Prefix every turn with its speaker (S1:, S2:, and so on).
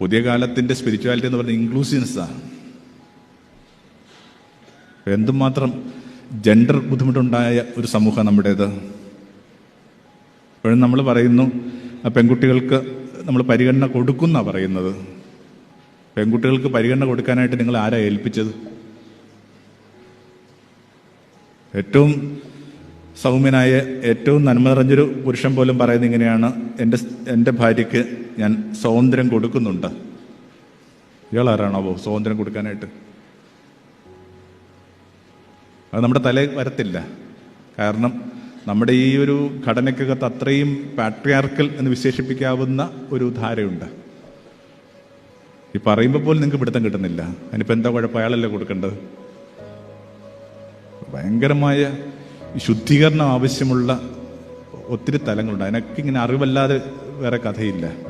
S1: പുതിയ കാലത്തിന്റെ സ്പിരിച്വാലിറ്റി എന്ന് പറഞ്ഞാൽ ഇൻക്ലൂസീവ്നെസ്സാണ് എന്തുമാത്രം ജെൻഡർ ബുദ്ധിമുട്ടുണ്ടായ ഒരു സമൂഹം നമ്മുടേത്? ഇപ്പോഴും നമ്മൾ പറയുന്നു പെൺകുട്ടികൾക്ക് നമ്മൾ പരിഗണന കൊടുക്കുന്ന പറയുന്നത്. പെൺകുട്ടികൾക്ക് പരിഗണന കൊടുക്കാനായിട്ട് നിങ്ങൾ ആരാ ഏൽപ്പിച്ചത്? ഏറ്റവും സൗമ്യനായ ഏറ്റവും നന്മ നിറഞ്ഞൊരു പുരുഷൻ പോലും പറയുന്നത് ഇങ്ങനെയാണ്. എന്റെ എന്റെ ഭാര്യയ്ക്ക് ഞാൻ സ്വാതന്ത്ര്യം കൊടുക്കുന്നുണ്ട്. ഇയാൾ ഇയാളാരാണാവോ സ്വാതന്ത്ര്യം കൊടുക്കാനായിട്ട്? അത് നമ്മുടെ തല വരത്തില്ല. കാരണം നമ്മുടെ ഈ ഒരു ഘടനയ്ക്കകത്ത് അത്രയും പാട്രിയാർക്കൽ എന്ന് വിശേഷിപ്പിക്കാവുന്ന ഒരു ധാരയുണ്ട്. ഈ പറയുമ്പോൾ പോലും നിങ്ങൾക്ക് പിടുത്തം കിട്ടുന്നില്ല. അതിനിപ്പോൾ എന്താ കുഴപ്പം? അയാളല്ലേ കൊടുക്കേണ്ടത്? ഭയങ്കരമായ ശുദ്ധീകരണം ആവശ്യമുള്ള ഒത്തിരി തലങ്ങളുണ്ട്. അതിനൊക്കെ ഇങ്ങനെ അറിവല്ലാതെ വേറെ കഥയില്ല.